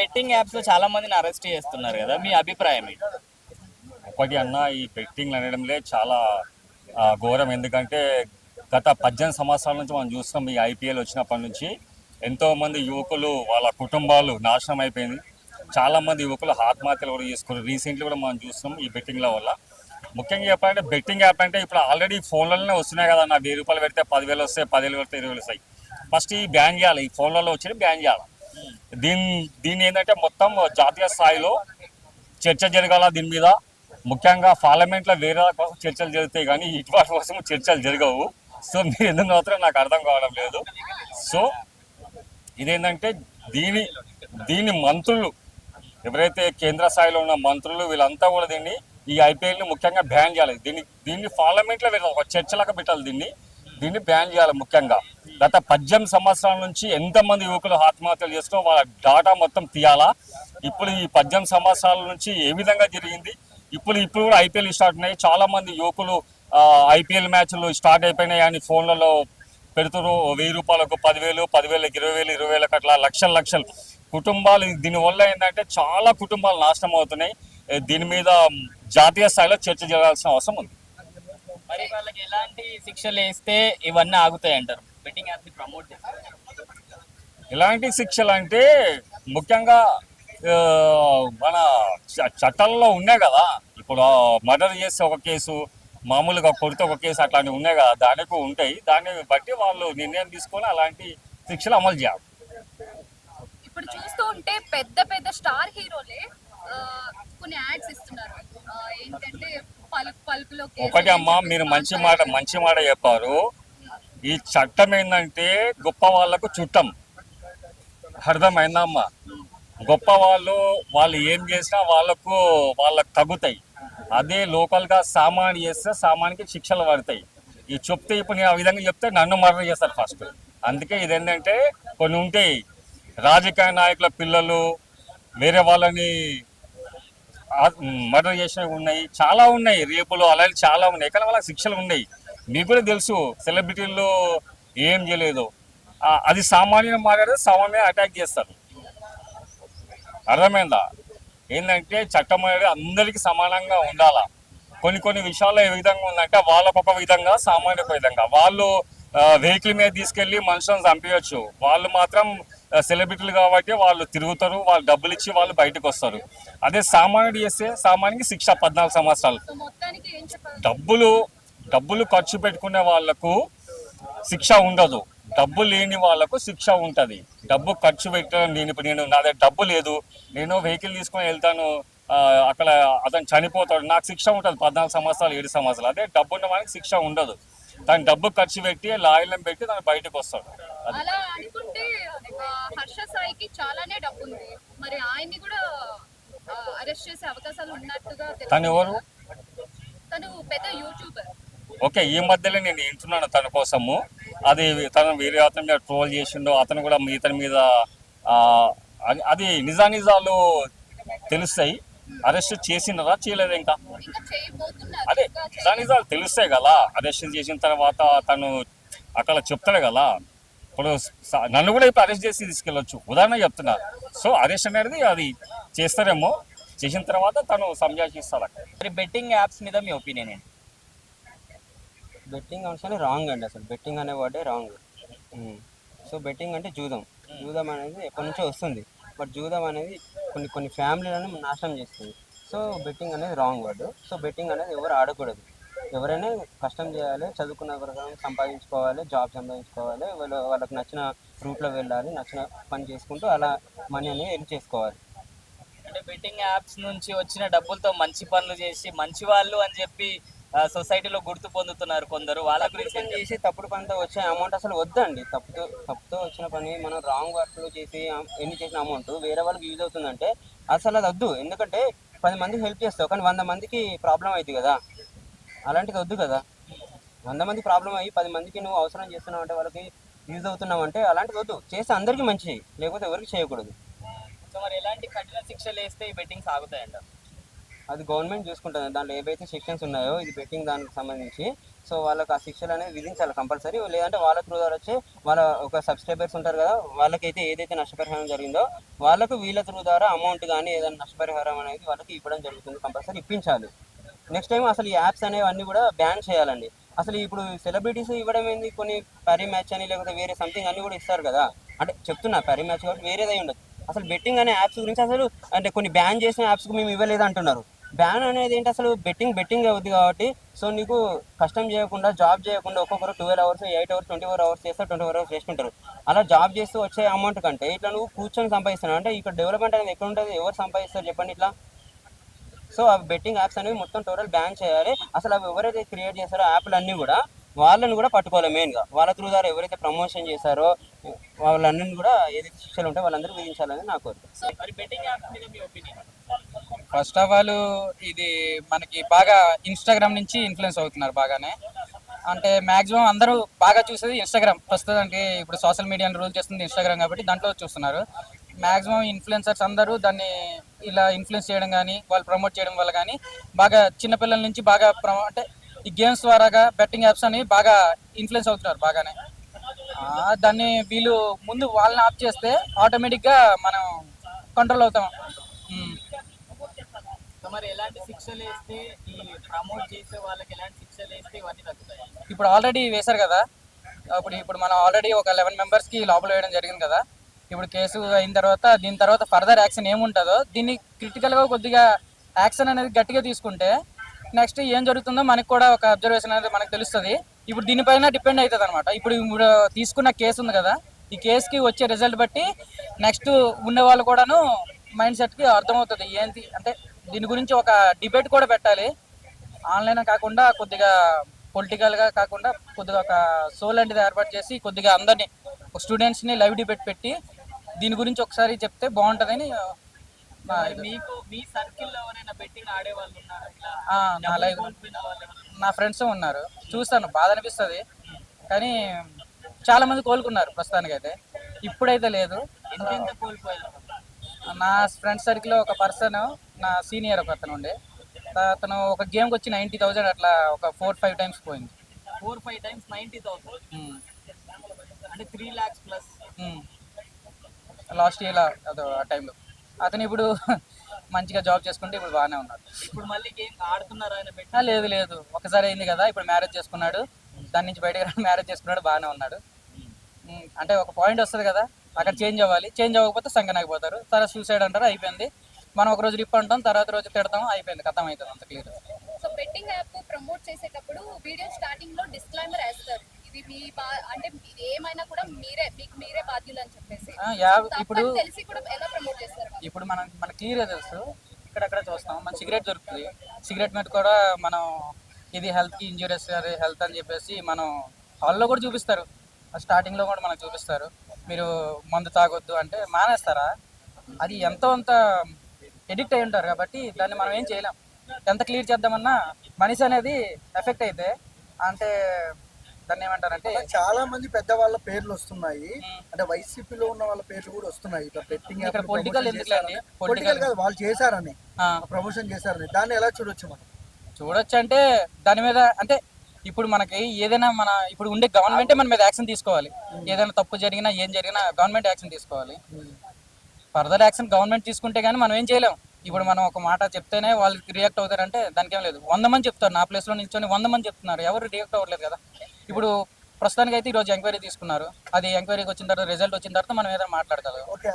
Betting యాప్స్లో చాలా మందిని అరెస్ట్ చేస్తున్నారు కదా మీ అభిప్రాయం ఒకటి అన్న ఈ బెట్టింగ్ అనడంలే చాలా ఘోరం. ఎందుకంటే గత పద్దెనిమిది సంవత్సరాల నుంచి మనం చూస్తున్నాం ఈ ఐపీఎల్ వచ్చినప్పటి నుంచి ఎంతో మంది యువకులు వాళ్ళ కుటుంబాలు నాశనం అయిపోయింది. చాలా మంది యువకులు ఆత్మహత్యలు కూడా చేసుకున్నారు. రీసెంట్లీ కూడా మనం చూస్తున్నాం ఈ బెట్టింగ్ల వల్ల. ముఖ్యంగా చెప్పాలంటే బెట్టింగ్ యాప్ అంటే ఇప్పుడు ఆల్రెడీ ఫోన్లలోనే వస్తున్నాయి కదా నా వెయ్యి రూపాయలు పెడితే పదివేలు వస్తాయి పదివేలు పెడితే ఇరవై వేలు వస్తాయి. ఫస్ట్ ఈ బ్యాన్ చేయాలి. ఈ ఫోన్లలో వచ్చి బ్యాన్ చేయాలి. దీని దీన్ని ఏంటంటే మొత్తం జాతీయ స్థాయిలో చర్చ జరగాల దీని మీద. ముఖ్యంగా పార్లమెంట్లో వేరే చర్చలు జరుగుతాయి కానీ ఇటువంటి కోసం చర్చలు జరగవు. సో మీరు ఎందుకు మాత్రం నాకు అర్థం కావడం లేదు. సో ఇదేంటంటే దీని దీని మంత్రులు ఎవరైతే కేంద్ర స్థాయిలో ఉన్న మంత్రులు వీళ్ళంతా కూడా దీన్ని ఈ ఐపీఎల్ని ముఖ్యంగా బ్యాన్ చేయాలి. దీన్ని దీన్ని పార్లమెంట్లో వీళ్ళు ఒక చర్చలాగా పెట్టాలి దీన్ని. దీన్ని బ్యాన్ చేయాలి ముఖ్యంగా. గత పద్దెనిమిది సంవత్సరాల నుంచి ఎంతమంది యువకులు ఆత్మహత్యలు చేస్తూ వాళ్ళ డాటా మొత్తం తీయాలా? ఇప్పుడు ఈ పద్దెనిమిది సంవత్సరాల నుంచి ఏ విధంగా జరిగింది? ఇప్పుడు ఇప్పుడు కూడా ఐపీఎల్ స్టార్ట్ ఉన్నాయి. చాలామంది యువకులు ఐపీఎల్ మ్యాచ్లు స్టార్ట్ అయిపోయినాయి అని ఫోన్లలో పెడుతున్నారు. వెయ్యి రూపాయలకు పదివేలు పదివేలకు ఇరవై వేలు ఇరవై వేలకు అట్లా లక్షలు లక్షలు. కుటుంబాలు దీనివల్ల ఏంటంటే చాలా కుటుంబాలు నాశనం అవుతున్నాయి. దీని మీద జాతీయ స్థాయిలో చర్చ జరగాల్సిన అవసరం ఉంది. మరి వాళ్ళకి ఎలాంటి శిక్షలు వేస్తే ఇవన్నీ ఆగుతాయి అంటారు? బెట్టింగ్ ప్రమోట్ చేస్తారు. ఎలాంటి శిక్షలు అంటే ముఖ్యంగా మన చ- చట్టాల్లో ఉన్నాయి కదా. ఇప్పుడు మర్డర్ చేస్తే ఒక కేసు మామూలుగా కొడితే ఒక కేసు అట్లాంటివి ఉన్నాయి కదా. దానికి ఉంటాయి. దాన్ని బట్టి వాళ్ళు నిర్ణయం తీసుకొని అలాంటి శిక్షలు అమలు చేయాలి. ఇప్పుడు చూస్తూ ఉంటే పెద్ద పెద్ద స్టార్ హీరోలే కొన్ని యాడ్స్ ఇస్తున్నారు. ఏంటంటే ఒకటి అమ్మా మీరు మంచి మాట మంచి మాట చెప్పారు. ఈ చట్టం ఏంటంటే గొప్ప వాళ్ళకు చుట్టం. అర్థమైందా అమ్మా? గొప్ప వాళ్ళు వాళ్ళు ఏం చేసినా వాళ్ళకు వాళ్ళకు తగ్గుతాయి. అదే లోకల్గా సామాన్ చేస్తే సామాన్కి శిక్షలు పడతాయి. ఈ చెప్తే ఇప్పుడు నేను ఆ విధంగా చెప్తే నన్ను మర్డర్ చేస్తారు ఫస్ట్. అందుకే ఇది ఏంటంటే కొన్ని ఉంటాయి రాజకీయ నాయకుల పిల్లలు వేరే వాళ్ళని మర్డర్ చేసినవి ఉన్నాయి. చాలా ఉన్నాయి. రేపులు అలాంటి చాలా ఉన్నాయి. కానీ వాళ్ళకి శిక్షలు ఉన్నాయి. మీకు కూడా తెలుసు సెలబ్రిటీల్లో ఏం చేయలేదు. అది సామాన్యం మాట్లాడితే సామాన్య అటాక్ చేస్తారు. అర్థమైందా? ఏంటంటే చట్టం అనేది అందరికీ సమానంగా ఉండాలా? కొన్ని కొన్ని విషయాల్లో ఏ విధంగా ఉందంటే వాళ్ళకు ఒక విధంగా సామాన్య ఒక విధంగా. వాళ్ళు వెహికల్ మీద తీసుకెళ్ళి మనుషులను చంపేయచ్చు. వాళ్ళు మాత్రం సెలబ్రిటీలు కాబట్టి వాళ్ళు తిరుగుతారు వాళ్ళు డబ్బులు ఇచ్చి వాళ్ళు బయటకు వస్తారు. అదే సామాన్యుడు చేస్తే సామాన్యుడికి శిక్ష పద్నాలుగు సంవత్సరాలు. డబ్బులు డబ్బులు ఖర్చు పెట్టుకునే వాళ్ళకు శిక్ష ఉండదు. డబ్బు లేని వాళ్ళకు శిక్ష ఉంటది. డబ్బు ఖర్చు పెట్టడం నేను ఇప్పుడు నేను నా దగ్గర డబ్బు లేదు. నేను వెహికల్ తీసుకొని వెళ్తాను అక్కడ అతను చనిపోతాడు నాకు శిక్ష ఉంటుంది పద్నాలుగు సంవత్సరాలు ఏడు సంవత్సరాలు. అదే డబ్బు ఉన్న వాళ్ళకి శిక్ష ఉండదు. తను డబ్బు ఖర్చు పెట్టి లాయర్లను పెట్టి తను బయటకు వస్తాడు అది అలా అనుకుంటే ఆ, హర్ష సాయికి చాలానే డబ్బు ఉంది మరి ఆయన్ని కూడా అరెస్ట్ చేసే అవకాశాలు ఉన్నట్టుగా తను ఎవరు. తను పెద్ద యూట్యూబర్. ఓకే ఈ మధ్యలో నేను వింటున్నాను తన కోసము. అది తను వేరే అతని మీద ట్రోల్ చేసిండో అతను కూడా ఇతని మీద అది- నిజానిజాలు తెలుస్తాయి. అరెస్ట్ చేసినరా చేయలేదు ఇంకా? అదే నిజానిజాలు తెలుస్తాయి కదా. అరెస్ట్ చేసిన తర్వాత తను అక్కడ చెప్తాడు కదా. ఇప్పుడు నన్ను కూడా ఇప్పుడు అరెస్ట్ చేసి తీసుకెళ్ళొచ్చు. ఉదాహరణ చెప్తున్నా. సో అరెస్ట్ అనేది అది చేస్తారేమో. చేసిన తర్వాత తను సంజాషిస్తాడు అక్కడ మరి బెట్టింగ్ యాప్స్ మీద మీ ఒపీనియన్ ఏంటి? బెట్టింగ్ అంశాలు రాంగ్ అండి అసలు. బెట్టింగ్ అనే వర్డే రాంగ్. సో బెట్టింగ్ అంటే జూదం. జూదం అనేది ఎప్పటి నుంచో వస్తుంది. బట్ జూదం అనేది కొన్ని కొన్ని ఫ్యామిలీలను నాశనం చేస్తుంది. సో బెట్టింగ్ అనేది రాంగ్ వర్డ్. సో బెట్టింగ్ అనేది ఎవరు ఆడకూడదు. ఎవరైనా కష్టం చేయాలి చదువుకున్న ప్రకారం సంపాదించుకోవాలి జాబ్ సంపాదించుకోవాలి వాళ్ళ వాళ్ళకి నచ్చిన రూట్లో వెళ్ళాలి నచ్చిన పని చేసుకుంటూ అలా మనీ అనేది ఎర్న్ చేసుకోవాలి. అంటే బెట్టింగ్ యాప్స్ నుంచి వచ్చిన డబ్బులతో మంచి పనులు చేసి మంచి వాళ్ళు అని చెప్పి సొసైటీలో గుర్తు పొందుతున్నారు కొందరు. వాళ్ళ గురించి చేసి తప్పుడు పనితో వచ్చే అమౌంట్ అసలు వద్దండి. తప్పుతో తప్పుతో వచ్చిన పని మనం రాంగ్ వర్క్లో చేసి ఎన్ని చేసిన అమౌంట్ వేరే వాళ్ళకి యూజ్ అవుతుందంటే అసలు అది వద్దు. ఎందుకంటే పది మందికి హెల్ప్ చేస్తావు కానీ వంద మందికి ప్రాబ్లం అవుతుంది కదా. అలాంటిది వద్దు కదా. వంద మంది ప్రాబ్లం అయ్యి పది మందికి నువ్వు అవసరం చేస్తున్నావు అంటే వాళ్ళకి యూజ్ అవుతున్నావు అంటే అలాంటిది వద్దు. చేస్తే అందరికీ మంచి లేకపోతే ఎవరికి చేయకూడదు. సో మరి ఎలాంటి కఠిన శిక్షలు వేస్తే ఈ బెట్టింగ్స్ ఆగుతాయంట? అది గవర్నమెంట్ చూసుకుంటుంది. దాంట్లో ఏవైతే సెక్షన్స్ ఉన్నాయో ఇది బెట్టింగ్ దానికి సంబంధించి. సో వాళ్ళకి ఆ శిక్షలు అనేది విధించాలి కంపల్సరీ. లేదంటే వాళ్ళ త్రూ ద్వారా వచ్చి వాళ్ళ ఒక సబ్స్క్రైబర్స్ ఉంటారు కదా వాళ్ళకైతే ఏదైతే నష్టపరిహారం జరిగిందో వాళ్ళకు వీళ్ళ త్రూ ద్వారా అమౌంట్ కానీ ఏదైనా నష్టపరిహారం అనేది వాళ్ళకి ఇవ్వడం జరుగుతుంది కంపల్సరీ ఇప్పించాలి. నెక్స్ట్ టైం అసలు ఈ యాప్స్ అనేవి కూడా బ్యాన్ చేయాలండి. అసలు ఇప్పుడు సెలబ్రిటీస్ ఇవ్వడం ఏంది? కొన్ని పరీ మ్యాచ్ అని లేకపోతే వేరే సంథింగ్ అన్ని కూడా ఇస్తారు కదా. అంటే చెప్తున్నా పరీ మ్యాచ్ కాబట్టి వేరేదై ఉండదు అసలు బెట్టింగ్ అనే యాప్స్ గురించి అసలు అంటే కొన్ని బ్యాన్ చేసిన యాప్స్కి మేము ఇవ్వలేదు అంటున్నారు. బ్యాన్ అనేది ఏంటి? అసలు బెట్టింగ్ బెట్టింగ్ అవుద్ది కాబట్టి సో నీకు కష్టం చేయకుండా జాబ్ చేయకుండా ఒక్కొక్కరు twelve hours eight hours twenty four hours చేస్తే ట్వంటీ ఫోర్ అవర్స్ చేసుకుంటారు. అలా జాబ్ చేస్తూ వచ్చే అమౌంట్ కంటే ఇట్లా నువ్వు కూర్చొని సంపాదిస్తున్నావు. అంటే ఇక్కడ డెవలప్మెంట్ అనేది ఎక్కడ ఉంటుంది? ఎవరు సంపాదిస్తారు చెప్పండి ఇట్లా? సో అవి బెట్టింగ్ యాప్స్ అనేవి మొత్తం టోటల్ బ్యాన్ చేయాలి. అసలు అవి ఎవరైతే క్రియేట్ చేస్తారో యాప్లు అన్నీ కూడా వాళ్ళని కూడా పట్టుకోవాలి మెయిన్గా వాళ్ళ త్రూ ద్వారా ఎవరైతే ప్రమోషన్ చేశారో వాళ్ళన్నీ కూడా ఏదైతే శిక్షలు ఉంటాయో వాళ్ళందరూ విధించాలని నా కోరిక. మరి బెట్టింగ్ యాప్స్ మీద మీ ఒపీనియన్ ఫస్ట్ ఆఫ్ ఆల్ ఇది మనకి బాగా ఇన్స్టాగ్రామ్ నుంచి ఇన్ఫ్లుయెన్స్ అవుతున్నారు బాగానే. అంటే మాక్సిమం అందరూ బాగా చూసేది ఇన్స్టాగ్రామ్ ప్రస్తుతానికి ఇప్పుడు సోషల్ మీడియాని రూల్ చేస్తుంది ఇన్స్టాగ్రామ్ కాబట్టి దాంట్లో చూస్తున్నారు. మాక్సిమం ఇన్ఫ్లుయెన్సర్స్ అందరూ దాన్ని ఇలా ఇన్ఫ్లుయెన్స్ చేయడం కానీ వాళ్ళు ప్రమోట్ చేయడం వల్ల కానీ బాగా చిన్నపిల్లల నుంచి బాగా ప్రమో అంటే ఈ గేమ్స్ ద్వారాగా బెట్టింగ్ యాప్స్ అని బాగా ఇన్ఫ్లుయెన్స్ అవుతున్నారు బాగానే. దాన్ని వీళ్ళు ముందు వాళ్ళని ఆఫ్ చేస్తే ఆటోమేటిక్గా మనం కంట్రోల్ అవుతాం. మరి ఎలాంటి శిక్షలు వేస్తే ఈ ప్రమోట్ చేసే వాళ్ళకి ఎలాంటి శిక్షలు వేస్తే ఇవన్నీ తగ్గుతాయి? ఇప్పుడు ఆల్రెడీ వేశారు కదా. అప్పుడు ఇప్పుడు మనం ఆల్రెడీ ఒక లెవెన్ మెంబర్స్కి లోపల వేయడం జరిగింది కదా. ఇప్పుడు కేసు అయిన తర్వాత దీని తర్వాత ఫర్దర్ యాక్షన్ ఏముంటుందో దీన్ని క్రిటికల్గా కొద్దిగా యాక్షన్ అనేది గట్టిగా తీసుకుంటే నెక్స్ట్ ఏం జరుగుతుందో మనకి కూడా ఒక అబ్జర్వేషన్ అనేది మనకు తెలుస్తుంది. ఇప్పుడు దీనిపైన డిపెండ్ అవుతుంది అనమాట ఇప్పుడు ఇప్పుడు తీసుకున్న కేసు ఉంది కదా ఈ కేసుకి వచ్చే రిజల్ట్ బట్టి నెక్స్ట్ ఉన్న వాళ్ళు కూడాను మైండ్ సెట్కి అర్థమవుతుంది. ఏంటి అంటే దీని గురించి ఒక డిబేట్ కూడా పెట్టాలి. ఆన్లైన్ కాకుండా కొద్దిగా పొలిటికల్గా కాకుండా కొద్దిగా ఒక షో లాంటిది ఏర్పాటు చేసి కొద్దిగా అందరినీ స్టూడెంట్స్ని లైవ్ డిబేట్ పెట్టి దీని గురించి ఒకసారి చెప్తే బాగుంటుందని. మీకు మీ సర్కిల్ ఎవరైనా నా ఫ్రెండ్స్ ఉన్నారు? చూస్తాను బాధ అనిపిస్తుంది. కానీ చాలా మంది కోలుకున్నారు ప్రస్తుతానికైతే. ఇప్పుడైతే లేదు. ఎంత ఎంత కోల్పోయారు? నా ఫ్రెండ్ సర్కిల్లో ఒక పర్సన్ నా సీనియర్ ఒక అతను ఉండే. అతను ఒక గేమ్కి వచ్చి నైంటీ థౌజండ్ అట్లా ఒక ఫోర్ ఫైవ్ టైమ్స్ పోయింది. Four five times ninety thousand. అంటే three lakhs plus last year అదో ఆ టైంలో. అతను ఇప్పుడు మంచిగా జాబ్ చేసుకుంటే ఇప్పుడు బాగానే ఉన్నాడు. ఇప్పుడు మళ్ళీ గేమ్ ఆడుతున్నారా ఆయన బెట్టింగ్ లేదు లేదు. ఒకసారి అయింది కదా ఇప్పుడు మ్యారేజ్ చేసుకున్నాడు. దాని నుంచి బయటకు మ్యారేజ్ చేసుకున్నాడు బాగానే ఉన్నాడు. అంటే ఒక పాయింట్ వస్తుంది కదా అక్కడ చేంజ్ అవ్వాలి. చేంజ్ అవ్వకపోతే సంగనాకి పోతారు. తర్వాత సూసైడ్ అంటారు అయిపోయింది. మనం ఒక రోజు రిప్ అంటాం తర్వాత రోజు తిడతాం అయిపోయింది కథం అవుతుంది అంత clear so betting app promote చేసేటప్పుడు వీడియో స్టార్టింగ్లో డిస్క్లైమర్ వేస్తారు. ఇది మీ అంటే ఇది ఏమైనా కూడా మీరే మీకు మీరే బాధ్యులు అని చెప్పేసి. ఇప్పుడు తెలిసి కూడా ఎలా ప్రమోట్ చేస్తారు? ఇప్పుడు మనం మన క్లియర్గా తెలుసు ఇక్కడక్కడ చూస్తాం మన సిగరెట్ దొరుకుతుంది. సిగరెట్ మీద కూడా మనం ఇది హెల్త్కి ఇంజూరియస్ అది హెల్త్ అని చెప్పేసి మనం హాల్లో కూడా చూపిస్తారు. స్టార్టింగ్లో కూడా మనకు చూపిస్తారు. మీరు మందు తాగొద్దు అంటే మానేస్తారా? అది ఎంతో అంత ఎడిక్ట్ అయి ఉంటారు కాబట్టి దాన్ని మనం ఏం చేయలేం. ఎంత క్లియర్ చేద్దామన్నా మనిషి అనేది ఎఫెక్ట్ అయితే అంటే దాన్ని ఏమంటారంటే చాలా మంది పెద్దవాళ్ళ పేర్లు వస్తున్నాయి. అంటే వైసీపీలో ఉన్న వాళ్ళ పేర్లు కూడా వస్తున్నాయి. ఇట్లా బెట్టింగ్ ఇక్కడ పొలిటికల్ పొలిటికల్ కాదు వాళ్ళు చేశారని. ప్రమోషన్ చేశారని. దాన్ని ఎలా చూడొచ్చు మనం? చూడొచ్చు అంటే దాని మీద అంటే ఇప్పుడు మనకి ఏదైనా మన ఇప్పుడు ఉండే గవర్నమెంటే మన మీద యాక్షన్ తీసుకోవాలి. ఏదైనా తప్పు జరిగినా ఏం జరిగినా గవర్నమెంట్ యాక్షన్ తీసుకోవాలి. ఫర్దర్ యాక్షన్ గవర్నమెంట్ తీసుకుంటే కానీ మనం ఏం చేయలేం. ఇప్పుడు మనం ఒక మాట చెప్తేనే వాళ్ళు రియాక్ట్ అవుతారంటే దానికి ఏం లేదు. వంద మంది చెప్తారు. నా ప్లేస్లో నిల్చొని వంద మంది చెప్తున్నారు. ఎవరు రియాక్ట్ అవ్వట్లేదు కదా? ఇప్పుడు ప్రస్తుతానికి అయితే ఈరోజు ఎంక్వైరీ తీసుకున్నారు. అది ఎంక్వైరీకి వచ్చిన తర్వాత రిజల్ట్ వచ్చిన తర్వాత మనం ఏదైనా మాట్లాడగలం ఓకే.